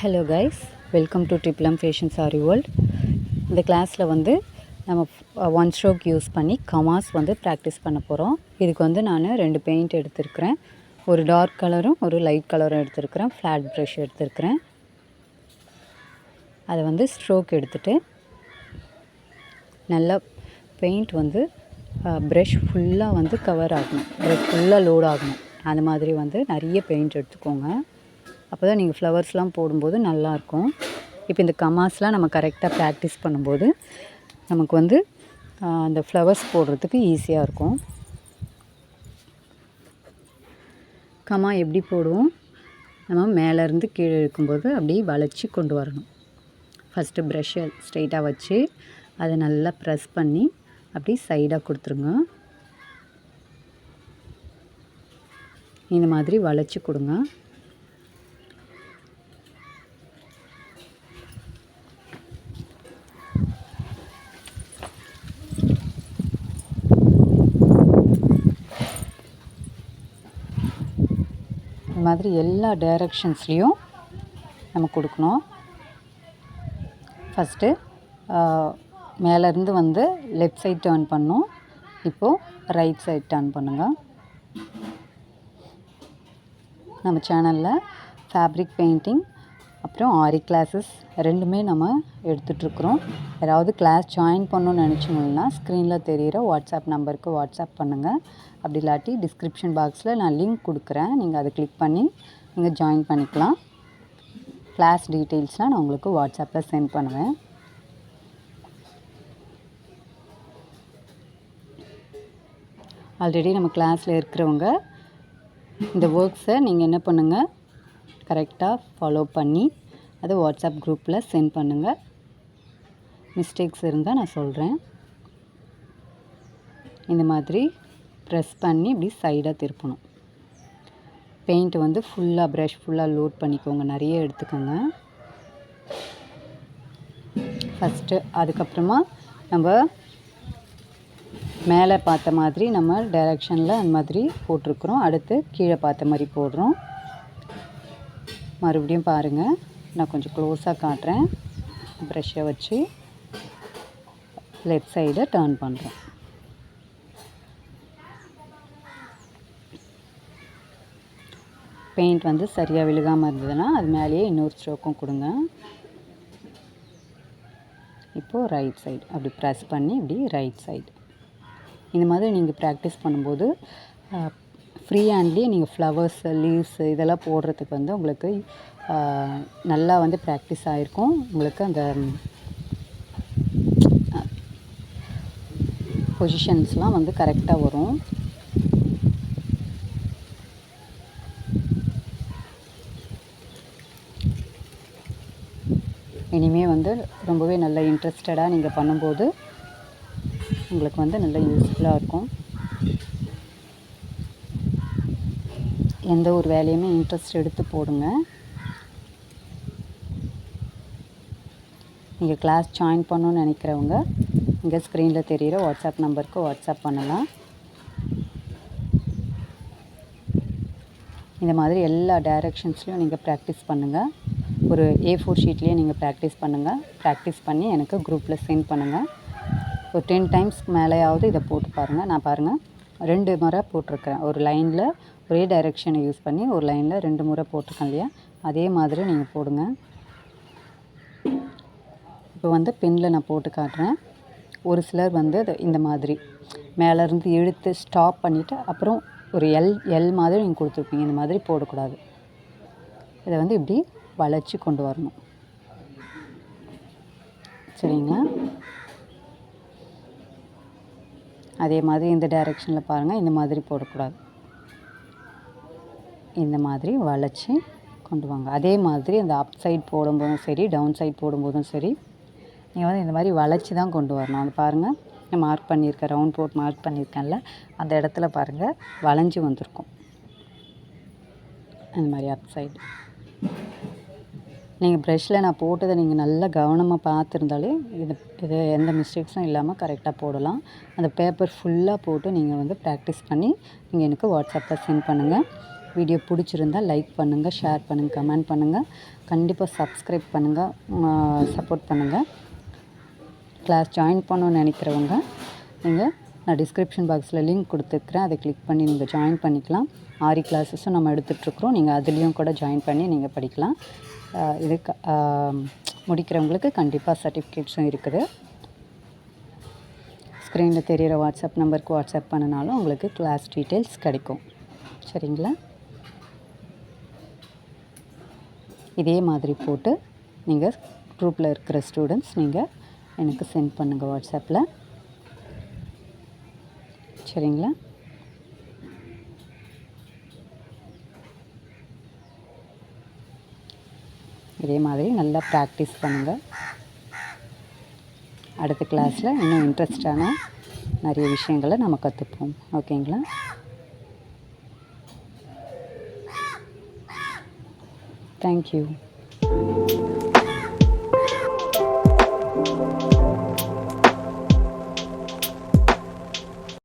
Hello guys welcome to ட்ரிப்ளம் fashion sari world இந்த கிளாஸில் வந்து நம்ம ஒன் ஸ்ட்ரோக் யூஸ் பண்ணி கமாஸ் வந்து ப்ராக்டிஸ் பண்ண போகிறோம் இதுக்கு வந்து நான் ரெண்டு பெயிண்ட் எடுத்திருக்கிறேன். ஒரு டார்க் கலரும் ஒரு லைட் கலரும் எடுத்திருக்கிறேன். ஃப்ளாட் ப்ரஷ் எடுத்திருக்கிறேன். அதை வந்து ஸ்ட்ரோக் எடுத்துகிட்டு நல்லா பெயிண்ட் வந்து uh, ப்ரஷ் ஃபுல்லாக வந்து கவர் ஆகணும். ப்ரஷ் ஃபுல்லாக லோட் ஆகணும். அந்த மாதிரி வந்து நிறைய பெயிண்ட் எடுத்துக்கோங்க. அப்போ தான் நீங்கள் ஃப்ளவர்ஸ்லாம் போடும்போது நல்லாயிருக்கும். இப்போ இந்த கமாஸ்லாம் நம்ம கரெக்டாக ப்ராக்டிஸ் பண்ணும்போது நமக்கு வந்து அந்த ஃப்ளவர்ஸ் போடுறதுக்கு ஈஸியாக இருக்கும். கமா எப்படி போடுவோம்? நம்ம மேலேருந்து கீழே இழுக்கும்போது அப்படியே வளைச்சி கொண்டு வரணும். ஃபஸ்ட்டு ப்ரஷ்ஷை ஸ்ட்ரைட்டாக வச்சு அதை நல்லா ப்ரெஸ் பண்ணி அப்படி சைடாக கொடுத்துருங்க. இந்த மாதிரி வளைச்சி கொடுங்க இந்த மாதிரி எல்லா டைரக்ஷன்ஸ்லேயும் நம்ம கொடுக்கணும். ஃபஸ்ட்டு மேலேருந்து வந்து லெஃப்ட் சைட் டேர்ன் பண்ணோம். இப்போது ரைட் சைட் டேர்ன் பண்ணுங்கள் நம்ம சேனலில் ஃபேப்ரிக் பெயிண்டிங் அப்புறம் ஆரி கிளாஸஸ் ரெண்டுமே நம்ம எடுத்துகிட்ருக்குறோம் யாராவது கிளாஸ் ஜாயின் பண்ணணும்னு நினச்சிங்கன்னா ஸ்க்ரீனில் தெரிகிற வாட்ஸ்அப் நம்பருக்கு வாட்ஸ்அப் பண்ணுங்கள் அப்படி இல்லாட்டி டிஸ்கிரிப்ஷன் பாக்ஸில் நான் லிங்க் கொடுக்குறேன். நீங்கள் அதை கிளிக் பண்ணி நீங்கள் ஜாயின் பண்ணிக்கலாம். கிளாஸ் டீட்டெயில்ஸ்லாம் நான் உங்களுக்கு வாட்ஸ்அப்பில் சென்ட் பண்ணுவேன். ஆல்ரெடி நம்ம கிளாஸில் இருக்கிறவங்க இந்த ஒர்க்ஸை நீங்கள் என்ன பண்ணுங்கள் கரெக்டாக ஃபாலோ பண்ணி அதை வாட்ஸ்அப் குரூப்பில் சென்ட் பண்ணுங்கள் மிஸ்டேக்ஸ் இருந்தால் நான் சொல்கிறேன் இந்த மாதிரி ப்ரெஸ் பண்ணி இப்படி சைடாக திருப்பணும். பெயிண்ட் வந்து ஃபுல்லாக ப்ரஷ் ஃபுல்லாக லோட் பண்ணிக்கோங்க. நிறைய எடுத்துக்கோங்க. ஃபஸ்ட்டு அதுக்கப்புறமா நம்ம மேலே பார்த்த மாதிரி நம்ம டைரெக்ஷனில் அந்த மாதிரி போட்டிருக்குறோம். அடுத்து கீழே பார்த்த மாதிரி போடுறோம். மறுபடியும் பாருங்கள் நான் கொஞ்சம் க்ளோஸாக காட்டுறேன். ப்ரெஷ்ஷை வச்சு லெஃப்ட் சைடை டேர்ன் பண்ணுறேன் பெயிண்ட் வந்து சரியாக விழுகாமல் இருந்ததுன்னா அது மேலேயே இன்னொரு ஸ்ட்ரோக்கும் கொடுங்க. இப்போது ரைட் சைடு அப்படி ப்ரெஸ் பண்ணி இப்படி ரைட் சைடு இந்த மாதிரி நீங்கள் ப்ராக்டிஸ் பண்ணும்போது ஃப்ரீ ஹேண்ட்லேயே நீங்கள் ஃப்ளவர்ஸு லீவ்ஸு இதெல்லாம் போடுறதுக்கு வந்து உங்களுக்கு நல்லா வந்து ப்ராக்டிஸ் ஆகிருக்கும் உங்களுக்கு அந்த பொசிஷன்ஸ்லாம் வந்து கரெக்டாக வரும். இனிமேல் வந்து ரொம்பவே நல்ல இன்ட்ரெஸ்டடாக நீங்கள் பண்ணும்போது உங்களுக்கு வந்து நல்ல யூஸ்ஃபுல்லாக இருக்கும். எந்த ஒரு வேலையுமே இன்ட்ரெஸ்ட் எடுத்து போடுங்க. நீங்கள் கிளாஸ் ஜாயின் பண்ணணுன்னு நினைக்கிறவங்க இங்கே ஸ்க்ரீனில் தெரிகிற வாட்ஸ்அப் நம்பருக்கு வாட்ஸ்அப் பண்ணலாம். இந்த மாதிரி எல்லா டைரக்ஷன்ஸ்லையும் நீங்கள் ப்ராக்டிஸ் பண்ணுங்கள் ஒரு ஏ ஃபோர் ஷீட்லேயே நீங்கள் ப்ராக்டிஸ் பண்ணுங்கள் ப்ராக்டிஸ் பண்ணி எனக்கு குரூப்பில் சென்ட் பண்ணுங்கள் ஒரு டென் டைம்ஸ்க்கு மேலேயாவது இதை போட்டு பாருங்கள் நான் பாருங்கள் ரெண்டு முறை போட்டிருக்கிறேன். ஒரு லைனில் ஒரே டைரெக்ஷனை யூஸ் பண்ணி ஒரு லைனில் ரெண்டு முறை போட்டிருக்கேன் இல்லையா? அதே மாதிரி நீங்கள் போடுங்க. இப்போ வந்து பின்னில் நான் போட்டு காட்டுறேன். ஒரு சிலர் வந்து அது இந்த மாதிரி. மேலேருந்து இழுத்து ஸ்டாப் பண்ணிவிட்டு அப்புறம் ஒரு எல் எல் மாதிரி நீங்கள் கொடுத்துருப்பீங்க. இந்த மாதிரி போடக்கூடாது. இதை வந்து இப்படி வளைச்சி கொண்டு வரணும். சரிங்க அதே மாதிரி இந்த டைரெக்ஷனில் பாருங்கள் இந்த மாதிரி போடக்கூடாது. இந்த மாதிரி வளைச்சி கொண்டு வாங்க. அதே மாதிரி அந்த அப் சைட் போடும்போதும் சரி டவுன் சைட் போடும்போதும் சரி நீங்கள் வந்து இந்த மாதிரி வளைச்சி தான் கொண்டு வரணும். அது பாருங்கள் நான் மார்க் பண்ணியிருக்கேன் ரவுண்ட் போட் மார்க் பண்ணியிருக்கேன்ல அந்த இடத்துல பாருங்கள் வளைஞ்சி வந்திருக்கும். அந்த மாதிரி அப் சைடு நீங்கள் ப்ரெஷ்ஷில் நான் போட்டதை நீங்கள் நல்லா கவனமாக பார்த்துருந்தாலே இது இது எந்த மிஸ்டேக்ஸும் இல்லாமல் கரெக்டாக போடலாம். அந்த பேப்பர் ஃபுல்லாக போட்டு நீங்கள் வந்து ப்ராக்டிஸ் பண்ணி நீங்கள் எனக்கு வாட்ஸ்அப்பில் சென்ட் பண்ணுங்கள் வீடியோ பிடிச்சிருந்தா லைக் பண்ணுங்கள் ஷேர் பண்ணுங்கள் கமெண்ட் பண்ணுங்கள் கண்டிப்பாக சப்ஸ்கிரைப் பண்ணுங்கள் சப்போர்ட் பண்ணுங்கள் கிளாஸ் ஜாயின் பண்ணணும்னு நினைக்கிறவங்க நீங்கள் நான் டிஸ்கிரிப்ஷன் பாக்ஸில் லிங்க் கொடுத்துருக்குறேன். அதை கிளிக் பண்ணி நீங்கள் ஜாயின் பண்ணிக்கலாம். ஆரி கிளாஸஸும் நம்ம எடுத்துகிட்ருக்குறோம் நீங்கள் அதுலேயும் கூட ஜாயின் பண்ணி நீங்கள் படிக்கலாம். இது க- முடிக்கிறவங்களுக்கு கண்டிப்பாக சர்டிஃபிகேட்ஸும் இருக்குது. ஸ்க்ரீனில் தெரிகிற வாட்ஸ்அப் நம்பருக்கு வாட்ஸ்அப் பண்ணினாலும் உங்களுக்கு கிளாஸ் டீட்டெயில்ஸ் கிடைக்கும். சரிங்களா? இதே மாதிரி போட்டு நீங்கள் குரூப்பில் இருக்கிற ஸ்டூடெண்ட்ஸ் நீங்கள் எனக்கு சென்ட் பண்ணுங்கள் வாட்ஸ்அப்பில் சரிங்களா? இதே மாதிரி நல்லா ப்ராக்டிஸ் பண்ணுங்கள் அடுத்த கிளாஸில் இன்னும் இன்ட்ரெஸ்டான நிறைய விஷயங்களை நம்ம கற்றுப்போம் ஓகேங்களா Thank you.